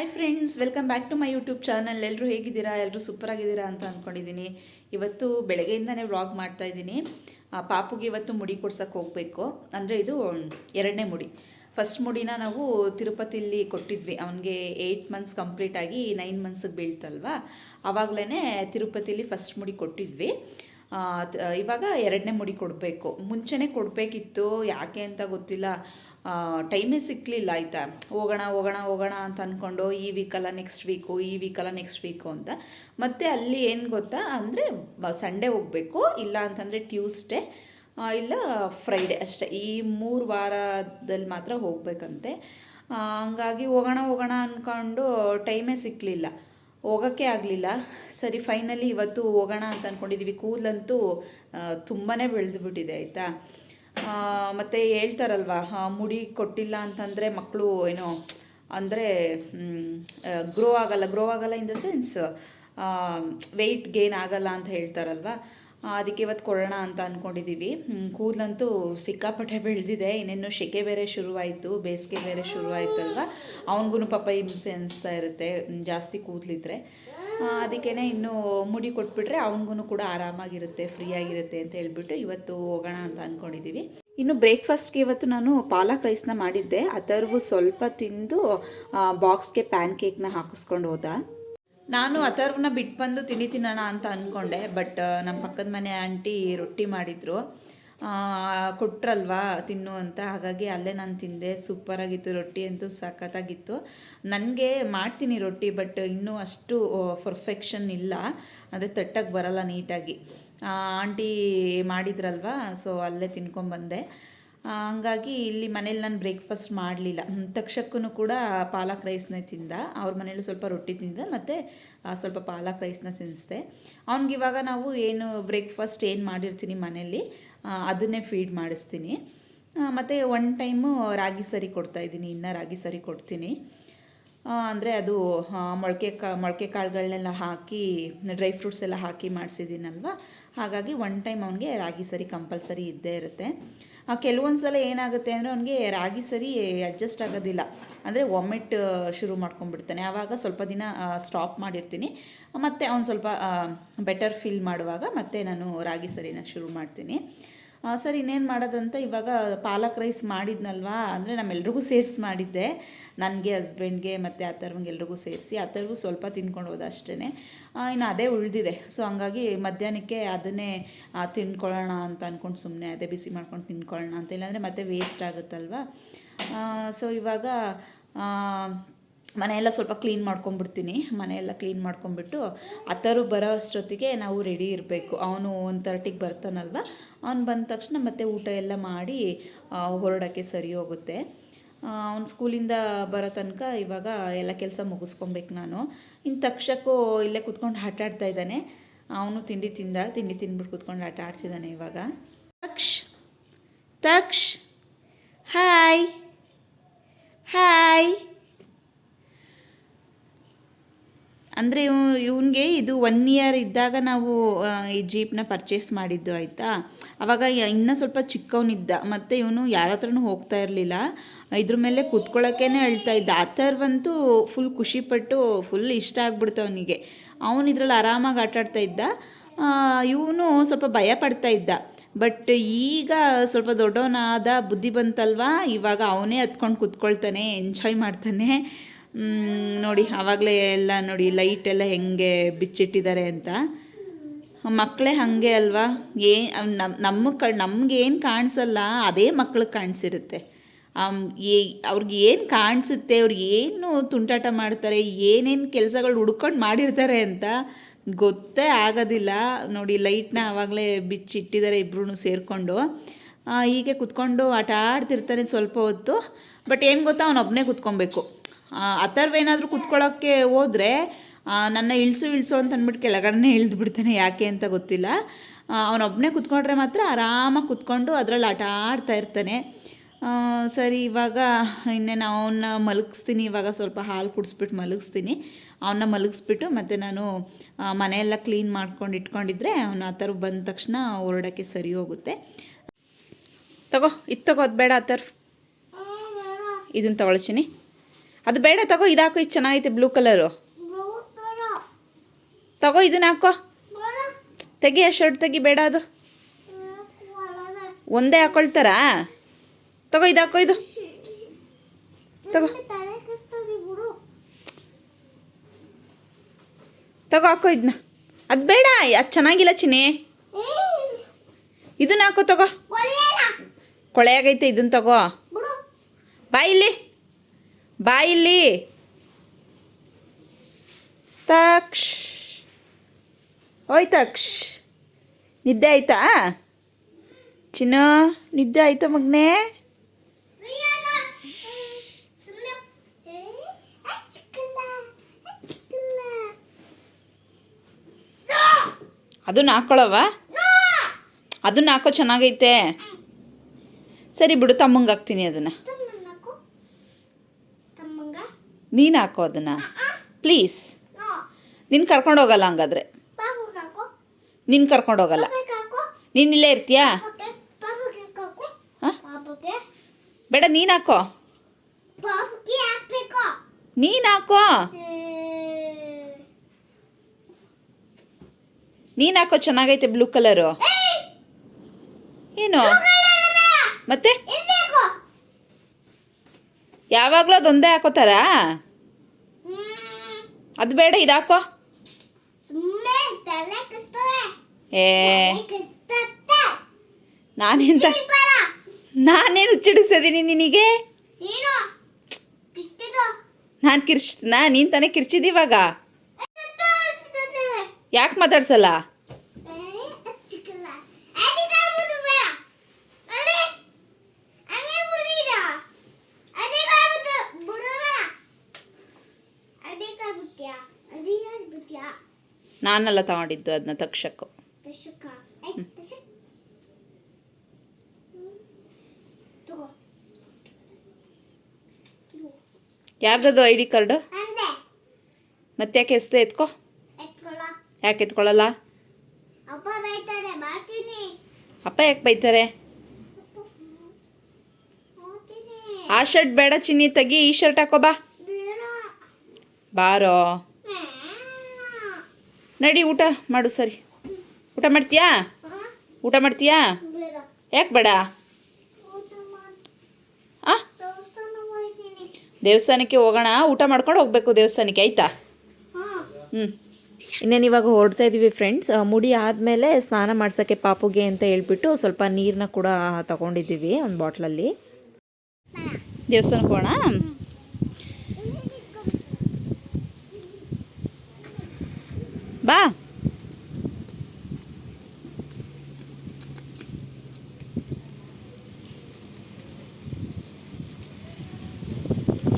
Hi friends welcome back to my YouTube channel ಎಲ್ಲರೂ ಹೇಗಿದ್ದೀರಾ? ಎಲ್ಲರೂ ಸೂಪರ್ ಆಗಿದ್ದೀರಾ ಅಂತ ಅಂದ್ಕೊಂಡಿದ್ದೀನಿ ಇವತ್ತು ಬೆಳಗ್ಗೆಯಿಂದನೇ ವ್ಲಾಗ್ ಮಾಡ್ತಾ ಇದ್ದೀನಿ. ಆ, ಪಾಪುಗೆ ಇವತ್ತು ಮುಡಿ ಕೊಡ್ಸೋಕ್ಕೆ ಹೋಗಬೇಕು. ಅಂದರೆ ಇದು ಎರಡನೇ ಮುಡಿ. ಫಸ್ಟ್ ಮುಡಿನ ನಾವು ತಿರುಪತಿಲಿ ಕೊಟ್ಟಿದ್ವಿ. ಅವನಿಗೆ ಏಯ್ಟ್ ಮಂತ್ಸ್ ಕಂಪ್ಲೀಟ್ ಆಗಿ ನೈನ್ ಮಂತ್ಸಿಗೆ ಬೀಳ್ತಲ್ವಾ? ಆವಾಗಲೇ ತಿರುಪತಿಲಿ ಫಸ್ಟ್ ಮುಡಿ ಕೊಟ್ಟಿದ್ವಿ. ಇವಾಗ ಎರಡನೇ ಮುಡಿ ಕೊಡಬೇಕು. ಮುಂಚೆನೇ ಕೊಡಬೇಕಿತ್ತು. ಯಾಕೆ ಅಂತ ಗೊತ್ತಿಲ್ಲ. ಟೈಮೇ ಸಿಕ್ಕಲಿಲ್ಲ ಆಯಿತಾ? ಹೋಗೋಣ ಹೋಗೋಣ ಹೋಗೋಣ ಅಂತ ಅಂದ್ಕೊಂಡು ಈ ವೀಕಲ್ಲ ನೆಕ್ಸ್ಟ್ ವೀಕು ಈ ವೀಕಲ್ಲ ನೆಕ್ಸ್ಟ್ ವೀಕು ಅಂತ. ಮತ್ತು ಅಲ್ಲಿ ಏನು ಗೊತ್ತಾ? ಅಂದರೆ ಸಂಡೇ ಹೋಗಬೇಕು, ಇಲ್ಲ ಅಂತಂದರೆ ಟ್ಯೂಸ್ಡೇ ಇಲ್ಲ ಫ್ರೈಡೇ ಅಷ್ಟೇ. ಈ ಮೂರು ವಾರದಲ್ಲಿ ಮಾತ್ರ ಹೋಗಬೇಕಂತೆ. ಹಂಗಾಗಿ ಹೋಗೋಣ ಹೋಗೋಣ ಅಂದ್ಕೊಂಡು ಟೈಮೇ ಸಿಕ್ಕಲಿಲ್ಲ ಹೋಗೋಕ್ಕೆ ಆಗಲಿಲ್ಲ. ಸರಿ ಫೈನಲಿ ಇವತ್ತು ಹೋಗೋಣ ಅಂತ ಅಂದ್ಕೊಂಡಿದ್ದೀವಿ ಕೂದಲಂತೂ ತುಂಬಾ ಬೆಳೆದುಬಿಟ್ಟಿದೆ, ಆಯಿತಾ? ಮತ್ತು ಹೇಳ್ತಾರಲ್ವ ಮುಡಿ ಕೊಟ್ಟಿಲ್ಲ ಅಂತಂದರೆ ಮಕ್ಕಳು ಏನೋ, ಅಂದರೆ ಗ್ರೋ ಆಗಲ್ಲ ಗ್ರೋ ಆಗಲ್ಲ in the sense weight gain ಆಗಲ್ಲ ಅಂತ ಹೇಳ್ತಾರಲ್ವ. ಅದಕ್ಕೆ ಇವತ್ತು ಕೊಡೋಣ ಅಂತ ಅಂದ್ಕೊಂಡಿದ್ದೀವಿ ಕೂದಲಂತೂ ಸಿಕ್ಕಾಪಟ್ಟೆ ಬೆಳೆದಿದೆ, ಇನ್ನೇನು ಸೆಕೆ ಬೇರೆ ಶುರುವಾಯಿತು, ಬೇಸಿಗೆ ಬೇರೆ ಶುರುವಾಯಿತಲ್ವ. ಅವನಿಗೂ ಪಾಪ ಹಿಂಸೆ ಅನಿಸ್ತಾ ಇರುತ್ತೆ, ಜಾಸ್ತಿ ಕೂದಲಿದ್ರೆ. ಅದಕ್ಕೇ ಇನ್ನು ಮುಡಿ ಕೊಟ್ಬಿಟ್ರೆ ಅವನಿಗೂ ಕೂಡ ಆರಾಮಾಗಿರುತ್ತೆ ಫ್ರೀ ಆಗಿರುತ್ತೆ ಅಂತ ಹೇಳ್ಬಿಟ್ಟು ಇವತ್ತು ಹೋಗೋಣ ಅಂತ ಅಂದ್ಕೊಂಡಿದ್ದೀವಿ ಇನ್ನು ಬ್ರೇಕ್ಫಾಸ್ಟ್ಗೆ ಇವತ್ತು ನಾನು ಪಾಲಕ್ ರೈಸ್ನ ಮಾಡಿದ್ದೆ. ಅಥರ್ವು ಸ್ವಲ್ಪ ತಿಂದು ಬಾಕ್ಸ್ಗೆ ಪ್ಯಾನ್ ಕೇಕ್ನ ಹಾಕಿಸ್ಕೊಂಡು ಹೋದ. ನಾನು ಅಥರ್ವನ್ನ ಬಿಟ್ಟು ಬಂದು ತಿಂಡಿ ತಿನ್ನೋಣ ಅಂತ ಅಂದ್ಕೊಂಡೆ ಬಟ್ ನಮ್ಮ ಪಕ್ಕದ ಮನೆ ಆಂಟಿ ರೊಟ್ಟಿ ಮಾಡಿದರು. ಕೊಟ್ರಲ್ವಾ ತಿನ್ನು ಅಂತ. ಹಾಗಾಗಿ ಅಲ್ಲೇ ನಾನು ತಿಂದೆ. ಸೂಪರಾಗಿತ್ತು. ರೊಟ್ಟಿ ಅಂತೂ ಸಖತ್ತಾಗಿತ್ತು. ನನಗೆ ಮಾಡ್ತೀನಿ ರೊಟ್ಟಿ, ಬಟ್ ಇನ್ನೂ ಅಷ್ಟು ಪರ್ಫೆಕ್ಷನ್ ಇಲ್ಲ. ಅಂದರೆ ತಟ್ಟಕ್ಕೆ ಬರಲ್ಲ ನೀಟಾಗಿ. ಆಂಟಿ ಮಾಡಿದ್ರಲ್ವಾ, ಸೊ ಅಲ್ಲೇ ತಿನ್ಕೊಂಬಂದೆ. ಹಂಗಾಗಿ ಇಲ್ಲಿ ಮನೇಲಿ ನಾನು ಬ್ರೇಕ್ಫಾಸ್ಟ್ ಮಾಡಲಿಲ್ಲ. ತಕ್ಷಕ್ಕೂ ಕೂಡ ಪಾಲಕ್ ರೈಸ್ನೇ ತಿಂದ. ಅವ್ರ ಮನೇಲಿ ಸ್ವಲ್ಪ ರೊಟ್ಟಿ ತಿಂದ. ಮತ್ತು ಸ್ವಲ್ಪ ಪಾಲಕ್ ರೈಸ್ನ ತಿನ್ನಿಸ್ದೆ ಅವ್ನಿಗೆ ಇವಾಗ ನಾವು ಏನು ಬ್ರೇಕ್ಫಾಸ್ಟ್ ಏನು ಮಾಡಿರ್ತೀನಿ ಮನೇಲಿ ಅದನ್ನೇ ಫೀಡ್ ಮಾಡಿಸ್ತೀನಿ. ಮತ್ತು ಒನ್ ಟೈಮು ರಾಗಿ ಸರಿ ಕೊಡ್ತಾ ಇದ್ದೀನಿ, ಇನ್ನೂ ರಾಗಿ ಸರಿ ಕೊಡ್ತೀನಿ. ಅಂದರೆ ಅದು ಮೊಳಕೆ ಕಾ, ಮೊಳಕೆ ಕಾಳುಗಳನ್ನೆಲ್ಲ ಹಾಕಿ ಡ್ರೈ ಫ್ರೂಟ್ಸ್ ಎಲ್ಲ ಹಾಕಿ ಮಾಡಿಸಿದ್ದೀನಲ್ವ? ಹಾಗಾಗಿ ಒನ್ ಟೈಮ್ ಅವನಿಗೆ ರಾಗಿ ಸರಿ ಕಂಪಲ್ಸರಿ ಇದ್ದೇ ಇರುತ್ತೆ. ಕೆಲವೊಂದು ಸಲ ಏನಾಗುತ್ತೆ ಅಂದರೆ ಅವನಿಗೆ ರಾಗಿ ಸರಿ ಅಡ್ಜಸ್ಟ್ ಆಗೋದಿಲ್ಲ. ಅಂದರೆ ವಾಮಿಟ್ ಶುರು ಮಾಡ್ಕೊಂಡ್ಬಿಡ್ತಾನೆ. ಆವಾಗ ಸ್ವಲ್ಪ ದಿನ ಸ್ಟಾಪ್ ಮಾಡಿರ್ತೀನಿ. ಮತ್ತು ಅವ್ನು ಸ್ವಲ್ಪ ಬೆಟರ್ ಫೀಲ್ ಮಾಡುವಾಗ ಮತ್ತೆ ನಾನು ರಾಗಿ ಸರಿನ ಶುರು ಮಾಡ್ತೀನಿ. ಸರ್, ಇನ್ನೇನು ಮಾಡೋದಂತ ಇವಾಗ ಪಾಲಕ್ ರೈಸ್ ಮಾಡಿದ್ನಲ್ವಾ? ಅಂದರೆ ನಮ್ಮೆಲ್ರಿಗೂ ಸೇರಿಸಿ ಮಾಡಿದ್ದೆ. ನನಗೆ ಹಸ್ಬೆಂಡ್ಗೆ ಮತ್ತು ಅತ್ತರ್ವಂಗೆ ಎಲ್ರಿಗೂ ಸೇರಿಸಿ ಅತ್ತರ್ಗೂ ಸ್ವಲ್ಪ ತಿನ್ಕೊಂಡು ಹೋದ ಅಷ್ಟೇ ಇನ್ನು ಅದೇ ಉಳಿದಿದೆ. ಸೊ ಹಂಗಾಗಿ ಮಧ್ಯಾಹ್ನಕ್ಕೆ ಅದನ್ನೇ ತಿನ್ಕೊಳ್ಳೋಣ ಅಂತ ಅಂದ್ಕೊಂಡು ಸುಮ್ಮನೆ ಅದೇ ಬಿಸಿ ಮಾಡ್ಕೊಂಡು ತಿನ್ಕೊಳ್ಳೋಣ ಅಂತ ಇಲ್ಲಾಂದರೆ ಮತ್ತೆ ವೇಸ್ಟ್ ಆಗುತ್ತಲ್ವ? ಸೊ ಇವಾಗ ಆ, ಮನೆಯೆಲ್ಲ ಸ್ವಲ್ಪ ಕ್ಲೀನ್ ಮಾಡ್ಕೊಂಬಿಡ್ತೀನಿ ಮನೆಯೆಲ್ಲ ಕ್ಲೀನ್ ಮಾಡ್ಕೊಂಬಿಟ್ಟು ಅತ್ತರು ಬರೋ ಅಷ್ಟೊತ್ತಿಗೆ ನಾವು ರೆಡಿ ಇರಬೇಕು. ಅವನು ಒಂದು ತರ್ಟಿಗೆ ಬರ್ತಾನಲ್ವ? ಅವ್ನು ಬಂದ ತಕ್ಷಣ ಮತ್ತೆ ಊಟ ಎಲ್ಲ ಮಾಡಿ ಆ, ಹೊರಡೋಕ್ಕೆ ಸರಿ ಹೋಗುತ್ತೆ. ಅವ್ನು ಸ್ಕೂಲಿಂದ ಬರೋ ತನಕ ಇವಾಗ ಎಲ್ಲ ಕೆಲಸ ಮುಗಿಸ್ಕೊಬೇಕು ನಾನು. ಇನ್ನು ತಕ್ಷಕ್ಕೂ ಇಲ್ಲೇ ಕುತ್ಕೊಂಡು ಆಟ ಆಡ್ತಾ ಇದ್ದಾನೆ. ಅವನು ತಿಂಡಿ ತಿಂದ, ತಿಂಡಿ ತಿಂದ್ಬಿಟ್ಟು ಕುತ್ಕೊಂಡು ಆಟ ಆಡ್ತಿದ್ದಾನೆ ಇವಾಗ. Taksh Taksh, hi hi. ಅಂದರೆ ಇವನಿಗೆ ಇದು ಒನ್ ಇಯರ್ ಇದ್ದಾಗ ನಾವು ಆ, ಈ ಜೀಪ್ನ ಪರ್ಚೇಸ್ ಮಾಡಿದ್ದು ಆಯಿತಾ? ಆವಾಗ ಇನ್ನೂ ಸ್ವಲ್ಪ ಚಿಕ್ಕವನಿದ್ದ ಮತ್ತು ಇವನು ಯಾರ ಹತ್ರನೂ ಹೋಗ್ತಾ ಇರಲಿಲ್ಲ. ಇದ್ರ ಮೇಲೆ ಕೂತ್ಕೊಳ್ಳೋಕ್ಕೇ ಅಳ್ತಾ ಇದ್ದ. ಅಥರ್ವಂತೂ ಫುಲ್ ಖುಷಿಪಟ್ಟು ಫುಲ್ ಇಷ್ಟ ಆಗ್ಬಿಡ್ತು ಅವನಿಗೆ. ಅವನು ಇದ್ರಲ್ಲಿ ಆರಾಮಾಗಿ ಆಟ ಆಡ್ತಾ ಇದ್ದ ಇವನು ಸ್ವಲ್ಪ ಭಯ ಪಡ್ತಾ ಇದ್ದ. ಬಟ್ ಈಗ ಸ್ವಲ್ಪ ದೊಡ್ಡವನಾದ ಬುದ್ಧಿ ಬಂತಲ್ವಾ? ಇವಾಗ ಅವನೇ ಹತ್ಕೊಂಡು ಕೂತ್ಕೊಳ್ತಾನೆ ಎಂಜಾಯ್ ಮಾಡ್ತಾನೆ. ನೋಡಿ, ಆವಾಗಲೇ ಎಲ್ಲ ನೋಡಿ ಲೈಟ್ ಎಲ್ಲ ಹೆಂಗೆ ಬಿಚ್ಚಿಟ್ಟಿದ್ದಾರೆ ಅಂತ. ಮಕ್ಕಳೇ ಹಾಗೆ ಅಲ್ವಾ? ಏ ನಮ್ಮ ನಮ್ಮ ಕ ನಮಗೇನು ಕಾಣಿಸಲ್ಲ, ಅದೇ ಮಕ್ಳಿಗೆ ಕಾಣಿಸಿರುತ್ತೆ. ಏ, ಅವ್ರಿಗೆ ಏನು ಕಾಣಿಸುತ್ತೆ ಅವ್ರಿಗೆ ಏನು ತುಂಟಾಟ ಮಾಡ್ತಾರೆ, ಏನೇನು ಕೆಲಸಗಳು ಹುಡ್ಕೊಂಡು ಮಾಡಿರ್ತಾರೆ ಅಂತ ಗೊತ್ತೇ ಆಗೋದಿಲ್ಲ. ನೋಡಿ ಲೈಟ್ನ ಆವಾಗಲೇ ಬಿಚ್ಚಿಟ್ಟಿದ್ದಾರೆ ಇಬ್ಬರೂ ಸೇರಿಕೊಂಡು. ಹೀಗೆ ಕುತ್ಕೊಂಡು ಆಟ ಆಡ್ತಿರ್ತಾನೆ ಸ್ವಲ್ಪ ಹೊತ್ತು ಬಟ್ ಏನು ಗೊತ್ತಾ ಅವನೊಬ್ಬನೇ ಕುತ್ಕೊಬೇಕು. ಅಥರ್ವೇನಾದರೂ ಕುತ್ಕೊಳ್ಳೋಕ್ಕೆ ಹೋದರೆ ನನ್ನ ಇಳಿಸು ಇಳಿಸು ಅಂತ ಅಂದ್ಬಿಟ್ಟು ಕೆಳಗಡೆ ಇಳಿದು ಬಿಡ್ತಾನೆ ಯಾಕೆ ಅಂತ ಗೊತ್ತಿಲ್ಲ. ಅವನೊಬ್ಬನೇ ಕುತ್ಕೊಂಡ್ರೆ ಮಾತ್ರ ಆರಾಮಾಗಿ ಕುತ್ಕೊಂಡು ಅದರಲ್ಲಿ ಆಟ ಆಡ್ತಾ ಇರ್ತಾನೆ. ಸರಿ ಇವಾಗ ಇನ್ನೇನು ಅವನ್ನ ಮಲಗಿಸ್ತೀನಿ ಇವಾಗ ಸ್ವಲ್ಪ ಹಾಲು ಕುಡಿಸ್ಬಿಟ್ಟು ಮಲಗಿಸ್ತೀನಿ. ಅವನ್ನ ಮಲಗಿಸ್ಬಿಟ್ಟು ಮತ್ತು ನಾನು ಮನೆಯೆಲ್ಲ ಕ್ಲೀನ್ ಮಾಡ್ಕೊಂಡು ಇಟ್ಕೊಂಡಿದ್ರೆ ಅವನು ಆ ಥರ ಬಂದ ತಕ್ಷಣ ಹೊರಡೋಕ್ಕೆ ಸರಿ ಹೋಗುತ್ತೆ. ತಗೋ ಇದು ತಗೋ ಅದು ಬೇಡ ಆ ಥರ ಇದನ್ನು ತಗೊಳ್ತೀನಿ. ಅದು ಬೇಡ, ತಗೋ ಇದು ಹಾಕೋ ಇದು ಚೆನ್ನಾಗೈತೆ ಬ್ಲೂ ಕಲರು ತಗೋ, ಇದನ್ನ ಹಾಕೋ. ತೆಗಿ, ಆ ಶರ್ಟ್ ತೆಗಿ, ಬೇಡ ಅದು. ಒಂದೇ ಹಾಕೊಳ್ತಾರಾ? ತಗೋ ಇದು ಹಾಕೋ ಇದು. ತಗೋ. ತಗೋ, ಹಾಕೋ ಇದನ್ನ ಅದು ಬೇಡ, ಅದು ಚೆನ್ನಾಗಿಲ್ಲ ಚಿನ್ನಿ. ಇದನ್ನ ಹಾಕೋ, ತಗೋ. ಕೊಳೆಯಾಗೈತೆ ಇದನ್ನ ತಗೋ. ಬಾ ಇಲ್ಲಿ. ಬಾ ಇಲ್ಲಿ. ತಕ್ಷ. ಓಯ್ ತಕ್ಷ. ನಿದ್ದೆ ಆಯ್ತಾ? ಚಿನ್ನ, ನಿದ್ದೆ ಆಯ್ತಾ ಮಗ್ನೆ? ಅದನ್ನ ಹಾಕ್ಕೊಳವ ಅದನ್ನ ಹಾಕೋ ಚೆನ್ನಾಗೈತೆ. ಸರಿ ಬಿಡು, ತಮ್ಮಂಗೆ ಹಾಕ್ತೀನಿ ಅದನ್ನು. ನೀನು ಹಾಕೋ ಅದನ್ನು. ಪ್ಲೀಸ್ ನಿನ್ನ ಕರ್ಕೊಂಡು ಹೋಗಲ್ಲ ಹಂಗಾದ್ರೆ. ನಿನ್ನ ಕರ್ಕೊಂಡು ಹೋಗಲ್ಲ. ನೀನು ಇಲ್ಲೇ ಇರ್ತೀಯಾ? ಬೇಡ ನೀನು ಹಾಕೋ. ನೀನು ಹಾಕೋ. ನೀನು ಹಾಕೋ ಚೆನ್ನಾಗೈತೆ ಬ್ಲೂ ಕಲರು ಏನು? ಮತ್ತೆ? ಯಾವಾಗಲೂ ಅದೊಂದೇ ಹಾಕೋತಾರಾ? ಅದು ಬೇಡ ಇದಾಕೋ ಏ. ನಾನೆಂತ ನಾನೇನು ಹುಚ್ಚಿಡಿಸಿದೀನಿ ನಿನಗೆ? ನಾನು ಕಿರ್ಚ್ತನಾ ನೀನು ತಾನೇ ಕಿರ್ಚಿದ್ದೀವಾಗ ಯಾಕೆ ಮಾತಾಡ್ಸಲ್ಲ? ನಾನೆಲ್ಲ ತಗೊಂಡಿದ್ದು ಅದನ್ನ ತಕ್ಷಕ್ಕು. ಯಾರ್ದದು ಐ ಡಿ ಕಾರ್ಡು? ಮತ್ತೆ ಯಾಕೆ ಎಸ್ತು ಎತ್ಕೋ? ಯಾಕೆ ಎತ್ಕೊಳ್ಳಲ್ಲ ಅಪ್ಪ ಯಾಕೆ ಬೈತಾರೆ? ಆ ಶರ್ಟ್ ಬೇಡ ಚಿನ್ನಿ ತೆಗಿ ಈ ಶರ್ಟ್ ಹಾಕೋ ಬಾ. ಬಾರೋ. ನಡಿ ಊಟ ಮಾಡು ಸರಿ. ಊಟ ಮಾಡ್ತೀಯಾ? ಊಟ ಮಾಡ್ತೀಯಾ? ಯಾಕೆ ಬೇಡ? ಆ? ದೇವಸ್ಥಾನಕ್ಕೆ ಹೋಗೋಣ ಊಟ ಮಾಡ್ಕೊಂಡು ಹೋಗ್ಬೇಕು ದೇವಸ್ಥಾನಕ್ಕೆ ಆಯ್ತಾ? ಹ್ಞೂ ಇನ್ನೇನು ಇವಾಗ ಹೊರಡ್ತಾ ಇದ್ದೀವಿ ಫ್ರೆಂಡ್ಸ್ ಮುಡಿ ಆದಮೇಲೆ ಸ್ನಾನ ಮಾಡ್ಸೋಕ್ಕೆ ಪಾಪುಗೆ ಅಂತ ಹೇಳ್ಬಿಟ್ಟು ಸ್ವಲ್ಪ ನೀರನ್ನ ಕೂಡ ತಗೊಂಡಿದ್ದೀವಿ ಒಂದು ಬಾಟ್ಲಲ್ಲಿ ದೇವಸ್ಥಾನಕ್ಕೆ ಹೋಗೋಣ? ಬಾ.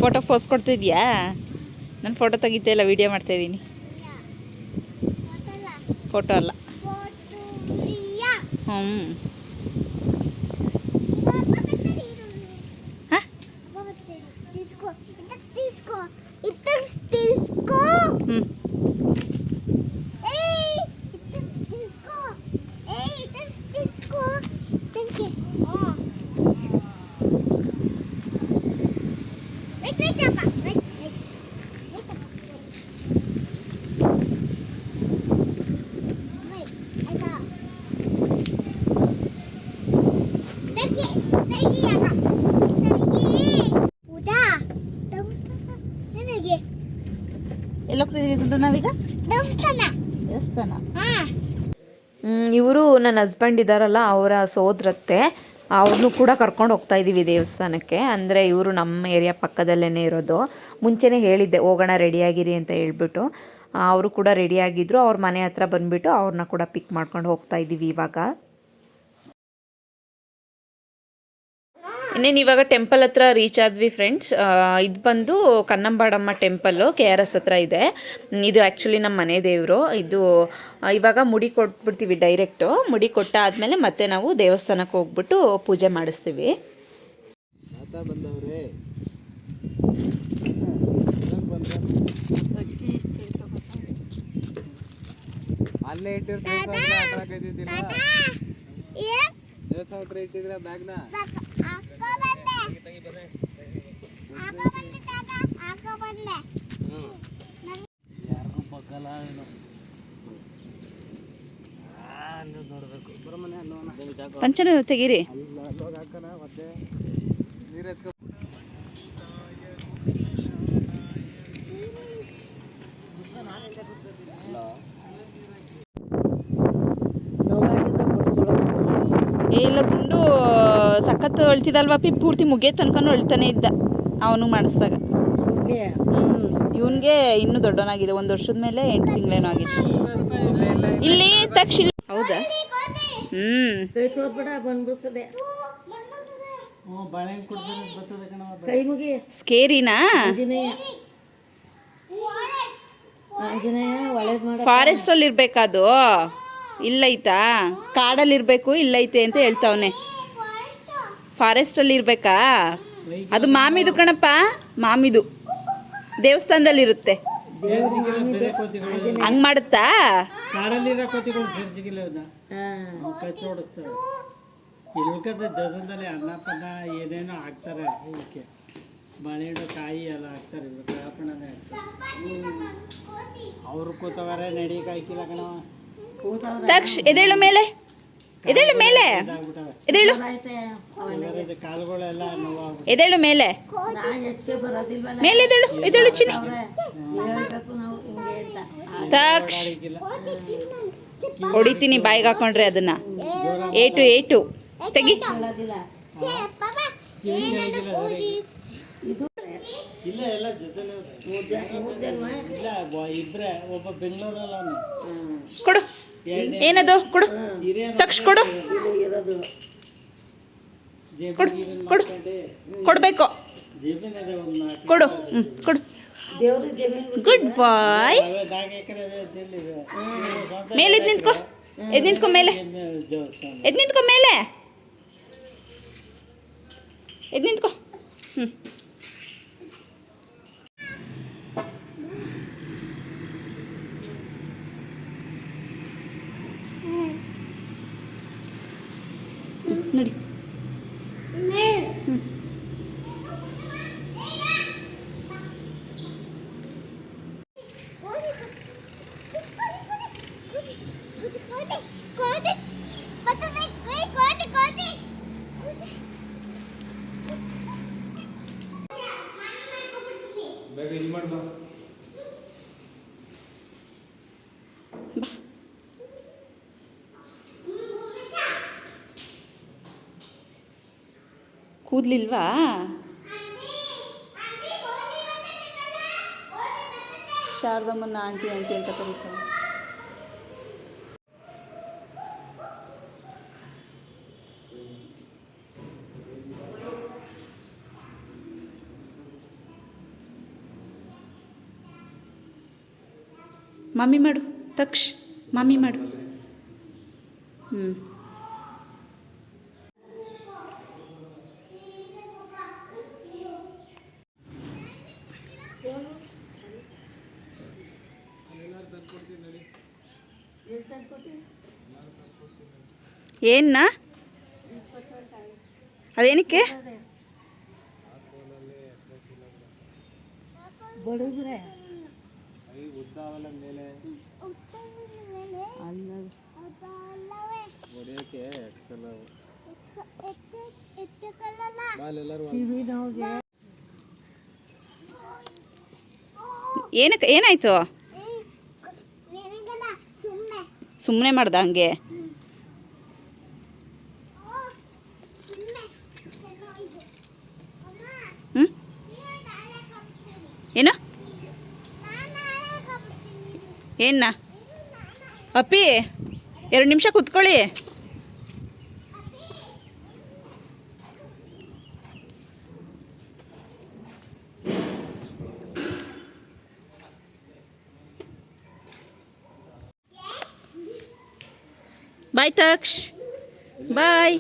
ಫೋಟೋ ಫೋಸ್ ಕೊಡ್ತಿದ್ಯಾ? ನಾನು ಫೋಟೋ ತೆಗಿತಾ ಇಲ್ಲ ವೀಡಿಯೋ ಮಾಡ್ತಾ ಇದ್ದೀನಿ ಫೋಟೋ ಅಲ್ಲ. ಹ್ಞೂ ಎಲ್ಲಿ ಹೋಗ್ತಿದ್ದೀವಿ ಗುಂಡು ನಾವೀಗ ದೇವಸ್ಥಾನ ಇವರು ನನ್ನ ಹಸ್ಬೆಂಡ್ ಇದ್ದಾರಲ್ಲ ಅವರ ಸೋದರತ್ತೆ. ಅವ್ರನ್ನೂ ಕೂಡ ಕರ್ಕೊಂಡು ಹೋಗ್ತಾ ಇದ್ದೀವಿ ದೇವಸ್ಥಾನಕ್ಕೆ. ಅಂದರೆ ಇವರು ನಮ್ಮ ಏರಿಯಾ ಪಕ್ಕದಲ್ಲೇ ಇರೋದು. ಮುಂಚೆನೇ ಹೇಳಿದ್ದೆ ಹೋಗೋಣ ರೆಡಿಯಾಗಿರಿ ಅಂತ ಹೇಳ್ಬಿಟ್ಟು. ಅವರು ಕೂಡ ರೆಡಿಯಾಗಿದ್ದರು ಅವ್ರ ಮನೆ ಹತ್ರ ಬಂದುಬಿಟ್ಟು ಅವ್ರನ್ನ ಕೂಡ ಪಿಕ್ ಮಾಡ್ಕೊಂಡು ಹೋಗ್ತಾ ಇದ್ದೀವಿ ಇವಾಗ. ಇನ್ನೇನು ಇವಾಗ ಟೆಂಪಲ್ ಹತ್ರ ರೀಚ್ ಆದ್ವಿ ಫ್ರೆಂಡ್ಸ್ ಇದು ಬಂದು ಕನ್ನಂಬಾಡಮ್ಮ ಟೆಂಪಲ್ಲು ಕೆ ಆರ್ ಎಸ್ ಹತ್ರ ಇದೆ. ಇದು ಆ್ಯಕ್ಚುಲಿ ನಮ್ಮ ಮನೆ ದೇವರು. ಇದು ಇವಾಗ ಮುಡಿ ಕೊಟ್ಬಿಡ್ತೀವಿ ಡೈರೆಕ್ಟು ಮುಡಿ ಕೊಟ್ಟಾದ್ಮೇಲೆ ಮತ್ತೆ ನಾವು ದೇವಸ್ಥಾನಕ್ಕೆ ಹೋಗ್ಬಿಟ್ಟು ಪೂಜೆ ಮಾಡಿಸ್ತೀವಿ. ಅಲ್ಲೇ ಇಟ್ಟಿರ್ತೀವಿ ದೇವಸ್ಥಾನ ಹತ್ರ ಇಟ್ಟಿದ್ರೆ ಬ್ಯಾಗ್ನ? ಪಂಚನ ತೆಗೀರಿ ಇಲ್ಲ ಗುಂಡು, ಸಖತ್ ಅಳ್ತಿದಲ್ವಾ ಪಿ? ಪೂರ್ತಿ ಮುಗಿಯೋ ತನಕನೂ ಅಳ್ತಾನೆ ಇದ್ದ ಅವನು ಮಾಡಿಸ್ದಾಗ. ಇವನ್ಗೆ ಇವನಿಗೆ ಇನ್ನೂ ದೊಡ್ಡವನಾಗಿದೆ. ಒಂದು ವರ್ಷದ ಮೇಲೆ ಎಂಟು ತಿಂಗಳೇನೋ ಆಗಿದೆ ಇಲ್ಲಿ ತಕ್ಷಣ ಹೌದಾ? ಹ್ಞೂ ಸ್ಕೇರಿನಾ? ಫಾರೆಸ್ಟಲ್ಲಿ ಇರಬೇಕಾದು ಇಲ್ಲೈತಾ ಕಾಡಲ್ಲಿ ಇರಬೇಕು ಇಲ್ಲೈತೆ? ಅಂತ ಹೇಳ್ತಾವನೆ. ಫಾರೆಸ್ಟ್ ಫಾರೆಸ್ಟಲ್ಲಿ ಇರಬೇಕಾ ಅದು ಮಾಮಿದು ಕಣಪ್ಪ. ಮಾಮಿದು. ದೇವಸ್ಥಾನದಲ್ಲಿ ಕೋತಿಗಳು ಹಂಗ್ ಮಾಡುತ್ತಾ? ಕಾಡಲ್ಲಿರೋ ಕೋತಿಗಳು ಸೇರಿಸಿಗಿಲ್ಲ ಹಾ. ಕಚ್ಚಿ ಓಡಿಸ್ತಾರೆ ಇಲ್ಲಿ ದಸದಲ್ಲಿ ಅನ್ನ ಪನ್ನ ಏನೇನೋ ಹಾಕ್ತಾರೆ ಇದಕ್ಕೆ ಬಾಳೆಹಣ್ಣು ಕಾಯಿ ಎಲ್ಲ ಹಾಕ್ತಾರೆ ಇವರು. ಕಾಪಣ್ಣನೇ ಹಾಕ್ತಾರೆ. ಅವ್ರು ಕೂತವರೆ ನಡಿ ಕಾಯ್ಕಿಲ್ಲ ಕಣವ ಕೂತವ್ರ. ತಕ್ಷ ಎದೇಳು ಮೇಲೆ. ಎದೇಳು ಮೇಲೆ. ಎದೇಳು ಎದೇಳು ಮೇಲೆ. ಮೇಲೆ ಎದೇಳು ಎದೇಳು ಚಿನಿ ತಕ್ಷ. ಹೊಡಿತೀನಿ ಬಾಯಿಗೆ ಹಾಕೊಂಡ್ರೆ ಅದನ್ನ. ಏಟು ಏಟು. ತೆಗಿ. ಕೊಡು. ಏನದು? ಕೊಡು. ತಕ್ಷ ಕೊಡು. ಕೊಡು ಕೊಡು. ಕೊಡಬೇಕು. ಕೊಡು. ಹ್ಞೂ ಕೊಡು. ಗುಡ್ ಬಾಯ್ ಮೇಲೆ ಎದ್ ನಿಂತ್ಕೊ. ಎದ್ದು ನಿಂತ್ಕೊ ಮೇಲೆ. ಎದ್ ನಿಂತ್ಕೋ ಮೇಲೆ. ಎದ್ ನಿಂತ್ಕೊ. ಹ್ಞೂ ನೋಡಿ ಬೇಗ ಇಲ್ಲಿ ಮಾಡ್ಬಾ ಕೂದ್ಲಿಲ್ವಾ? ಶಾರದಮ್ಮನ ಆಂಟಿ ಆಂಟಿ ಅಂತ ಕರೀತಾರೆ ಮಮ್ಮಿ ಮಾಡು ತಕ್ಷ ಮಮ್ಮಿ ಮಾಡು. ಹ್ಞೂ ಏನ ಅದೇನಕ್ಕೆ? ಮೇಲೆ. ಏನಕ್ಕೆ ಏನಾಯ್ತು? ಸುಮ್ಮನೆ. ಸುಮ್ಮನೆ ಮಾಡ್ದ ಹಂಗೆ? ಏನ ಅಪ್ಪಿ ಎರಡು ನಿಮಿಷ ಕೂತ್ಕೊಳ್ಳಿ. ಬಾಯ್ ತಕ್ಷ ಬಾಯ್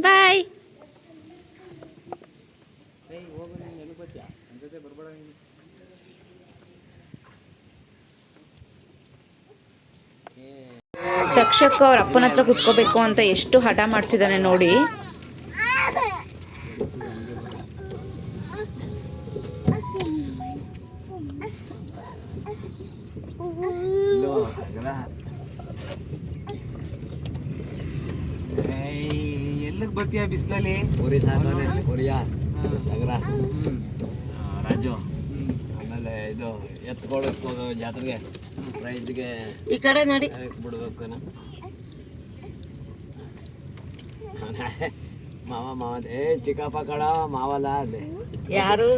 ಬಾಯ್ ಅಶೋಕ್ ಅವ್ರ ಅಪ್ಪನ ಹತ್ರ ಕುತ್ಕೋಬೇಕು ಅಂತ ಎಷ್ಟು ಹಠ ಮಾಡ್ತಿದ್ದಾನೆ ನೋಡಿ. ಎಲ್ಲಿಗೆ ಬರ್ತೀಯ ಬಿಸಿಲಲ್ಲಿ ಒರಿ ಒರಿಯಾ ರಾಜು ಆಮೇಲೆ ಇದು ಎತ್ಕೊಳಕ್ಕೆ ಹೋಗೋ ಜಾತ್ರೆಗೆ ಪ್ರೈಸ್ಗೆ ಈ ಕಡೆ ನೋಡಿ. ಬಿಡ್ಬೇಕು ಮಾವ ಮಾವ ಏ ಚಿಕ್ಕಪ್ಪ ಕಡ ಮಾವಲ್ಲ ಅದೇ ಯಾರು?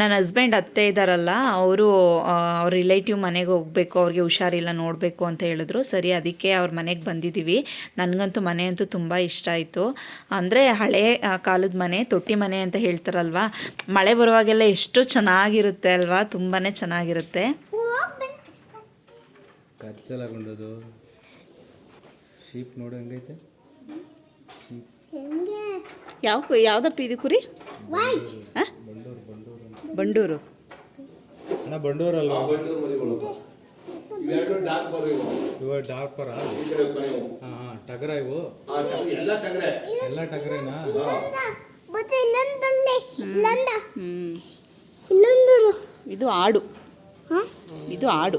ನನ್ನ ಹಸ್ಬೆಂಡ್ ಅತ್ತೆ ಇದ್ದಾರಲ್ಲ ಅವರು ಅವ್ರ ರಿಲೇಟಿವ್ ಮನೆಗೆ ಹೋಗಬೇಕು ಅವ್ರಿಗೆ ಹುಷಾರಿಲ್ಲ ನೋಡಬೇಕು ಅಂತ ಹೇಳಿದ್ರು. ಸರಿ ಅದಕ್ಕೆ ಅವ್ರ ಮನೆಗೆ ಬಂದಿದ್ದೀವಿ ನನಗಂತೂ ಮನೆ ಅಂತೂ ತುಂಬ ಇಷ್ಟ ಆಯಿತು. ಅಂದರೆ ಹಳೆ ಕಾಲದ ಮನೆ ತೊಟ್ಟಿ ಮನೆ ಅಂತ ಹೇಳ್ತಾರಲ್ವ ಮಳೆ ಬರುವಾಗೆಲ್ಲ ಎಷ್ಟು ಚೆನ್ನಾಗಿರುತ್ತೆ ಅಲ್ವಾ ತುಂಬಾ ಚೆನ್ನಾಗಿರುತ್ತೆ. ಕಚ್ಚಲಾಗೊಂಡದು. ಶೀಪ್ ನೋಡೋ ಹೆಂಗೈತೆ? ಹೆಂಗೆ ಯಾವ ಯಾವುದಪ್ಪ ಇದು ಕುರಿ? ಬಂಡೂರು. ಅಣ್ಣ ಬಂಡೂರಲ್ವಾ ಇವ. ಡಾರ್ಕ್ ಪರ ಹಾಂ ಹಾಂ ಟಗರ ಇವು? ಎಲ್ಲ ಇದು ಆಡು. ಹಾ? ಇದು ಆಡು.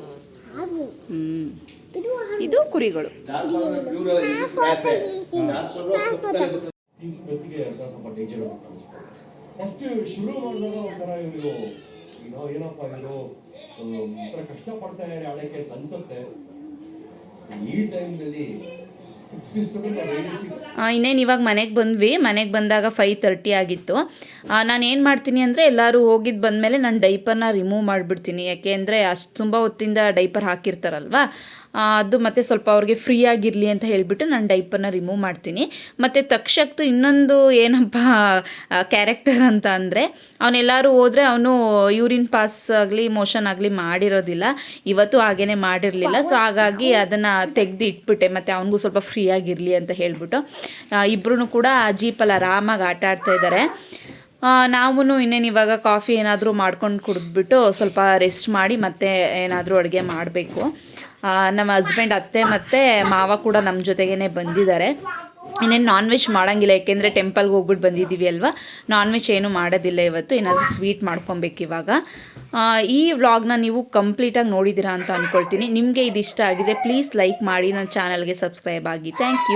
ಹ್ಮ್. ಹ್ಞೂ ಇದು ಕುರಿಗಳು. ಫಸ್ಟ್ ಇನ್ನೇನು ಇವಾಗ ಮನೆಗೆ ಬಂದ್ವಿ. ಮನೆಗೆ ಬಂದಾಗ ಫೈವ್ ತರ್ಟಿ ಆಗಿತ್ತು. ನಾನು ಏನು ಮಾಡ್ತೀನಿ ಅಂದರೆ ಎಲ್ಲರೂ ಹೋಗಿದ್ದು ಬಂದಮೇಲೆ ನಾನು ಡೈಪರ್ನ ರಿಮೂವ್ ಮಾಡಿಬಿಡ್ತೀನಿ. ಯಾಕೆ ಅಂದರೆ ಅಷ್ಟು ತುಂಬ ಹೊತ್ತಿಂದ ಡೈಪರ್ ಹಾಕಿರ್ತಾರಲ್ವಾ? ಅದು ಮತ್ತು ಸ್ವಲ್ಪ ಅವ್ರಿಗೆ ಫ್ರೀ ಆಗಿರಲಿ ಅಂತ ಹೇಳಿಬಿಟ್ಟು ನಾನು ಡೈಪರ್ನ ರಿಮೂವ್ ಮಾಡ್ತೀನಿ. ಮತ್ತು ತಕ್ಷಕ್ತು ಇನ್ನೊಂದು ಏನಪ್ಪ ಕ್ಯಾರೆಕ್ಟರ್ ಅಂತ ಅಂದರೆ, ಅವನೆಲ್ಲರೂ ಹೋದರೆ ಅವನು ಯೂರಿನ್ ಪಾಸ್ ಆಗಲಿ ಮೋಷನ್ ಆಗಲಿ ಮಾಡಿರೋದಿಲ್ಲ. ಇವತ್ತು ಹಾಗೇನೆ ಮಾಡಿರಲಿಲ್ಲ. ಸೊ ಹಾಗಾಗಿ ಅದನ್ನು ತೆಗೆದು ಇಟ್ಬಿಟ್ಟೆ. ಮತ್ತು ಅವನಿಗೂ ಸ್ವಲ್ಪ ಫ್ರೀ ಆಗಿರಲಿ ಅಂತ ಹೇಳಿಬಿಟ್ಟು ಇಬ್ಬರೂ ಕೂಡ ಜೀಪಲ್ಲಿ ಆರಾಮಾಗಿ ಆಟ ಆಡ್ತಾ ಇದ್ದಾರೆ ನಾವು ಇನ್ನೇನು ಇವಾಗ ಕಾಫಿ ಏನಾದರೂ ಮಾಡ್ಕೊಂಡು ಕುಡಿದ್ಬಿಟ್ಟು ಸ್ವಲ್ಪ ರೆಸ್ಟ್ ಮಾಡಿ ಮತ್ತೆ ಏನಾದರೂ ಅಡುಗೆ ಮಾಡಬೇಕು. ನಮ್ಮ ಹಸ್ಬೆಂಡ್ ಅತ್ತೆ ಮತ್ತು ಮಾವ ಕೂಡ ನಮ್ಮ ಜೊತೆಗೇ ಬಂದಿದ್ದಾರೆ. ಇನ್ನೇನು ನಾನ್ ವೆಜ್ ಮಾಡೋಂಗಿಲ್ಲ, ಯಾಕೆಂದರೆ ಟೆಂಪಲ್ಗೆ ಹೋಗ್ಬಿಟ್ಟು ಬಂದಿದ್ದೀವಿ ಅಲ್ವಾ? ನಾನ್ ವೆಜ್ ಏನೂ ಮಾಡೋದಿಲ್ಲ ಇವತ್ತು, ಏನಾದರೂ ಸ್ವೀಟ್ ಮಾಡ್ಕೊಬೇಕು ಇವಾಗ. ಈ ವ್ಲಾಗ್ನ ನೀವು ಕಂಪ್ಲೀಟಾಗಿ ನೋಡಿದ್ದೀರಾ ಅಂತ ಅಂದ್ಕೊಳ್ತೀನಿ ನಿಮಗೆ ಇದು ಇಷ್ಟ ಆಗಿದೆ ಪ್ಲೀಸ್ ಲೈಕ್ ಮಾಡಿ ನನ್ನ ಚಾನಲ್ಗೆ ಸಬ್ಸ್ಕ್ರೈಬ್ ಆಗಿ. Thank you